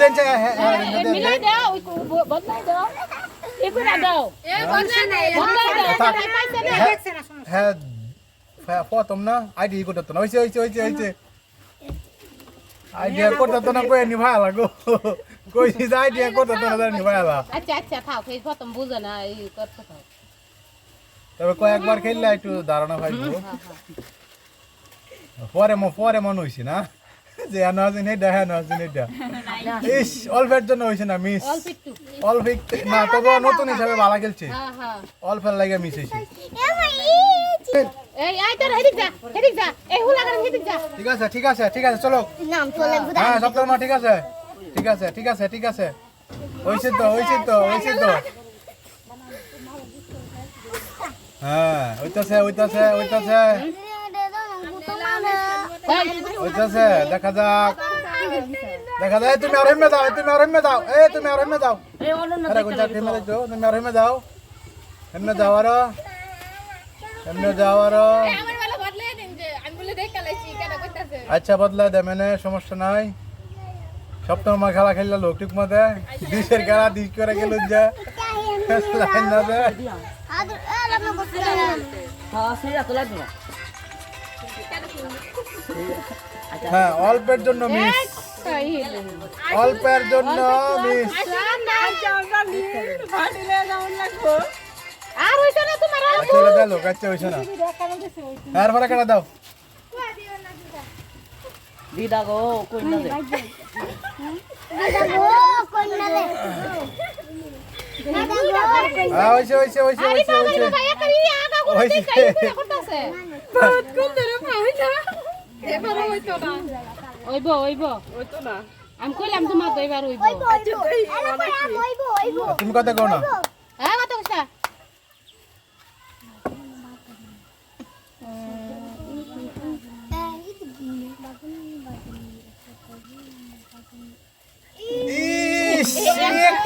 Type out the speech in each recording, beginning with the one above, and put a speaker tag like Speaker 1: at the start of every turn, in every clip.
Speaker 1: দেন হ্যাঁ প্রথম না আইডিয়া করতে না কই নিভালা গো কইছি আইডিয়া করতে না নিভালা
Speaker 2: আচ্ছা আচ্ছা থাও এই না
Speaker 1: তবে কয়েকবার খেললে একটু ধারণা পাইবো পরে ম পরে মনে হইছে না? যে এনো আছে নেডা হ্যাঁ আছে নেডা ইস অল্পের জন্য হইছে না মিস
Speaker 2: অল্প
Speaker 1: না তবে নতুন হিসাবে ভালো খেলছে।
Speaker 2: হ্যাঁ হ্যাঁ
Speaker 1: অল্পের লাগে মিস
Speaker 2: যা
Speaker 1: ঠিক আছে ঠিক আছে ঠিক আছে চলো। হ্যাঁ সপ্তাহ মা ঠিক আছে। ঠিক আছে ঠিক আছে ঠিক আছে। হইছে তো হইছে তো হইছে তো। হ্যাঁ দেখা যাক। দেখা যায় তুমি আর হেমে তুমি আর হেমে যাও এ তুমি আর হেমে যাও আরে কোনটা হেমে যাও তুমি আর হেমে হেমে হেমে আচ্ছা বদলা দে মানে সমস্যা নাই। সপ্তম মা খেলা খেললে লোক ঠিক মতে দিশের খেলা দিশ করে গেল যা। লাইন না দে হ্যাঁ অল্পের জন্য মিস অল্পের জন্য মিস
Speaker 2: আর হইছে না তোমার আর
Speaker 1: দে লোক আচ্ছা হইছে না। এরপরে কেটে দাও।
Speaker 3: দিদা গো কই না দে
Speaker 1: হ্যাঁ হইছে হইছে হইছে হইছে হইছে। হইছে।
Speaker 2: ওইব ওইব।
Speaker 4: হইতো না।
Speaker 2: আমি কইলাম তোমার তো এবার ওইব
Speaker 1: তুমি কথা কও না।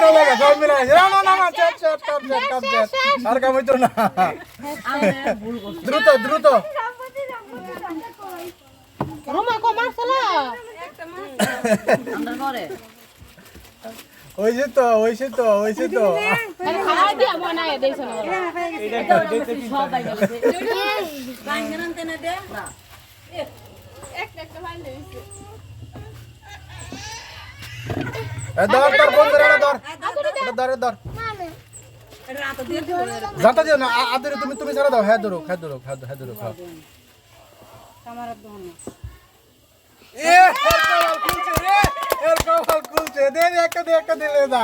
Speaker 1: একটা আর কাম হইতো না দ্রুত দ্রুত
Speaker 2: রুমা
Speaker 1: তো হইছে তো হইছে তো
Speaker 4: একটা একটা
Speaker 1: ধর ধর ফোন এটা ধর। ধর এটা ধর।
Speaker 3: রাত দিয়ে দিব
Speaker 1: জানতা দিও না আদরে তুমি তুমি ছাড়া দাও। হ্যাঁ ধরো হ্যাঁ ধরো হ্যাঁ হ্যাঁ ধরো হ্যাঁ। এ এর কপাল খুলছে রে এর কপাল খুলছে। দে দে, একটা দে একটা দিলে দা।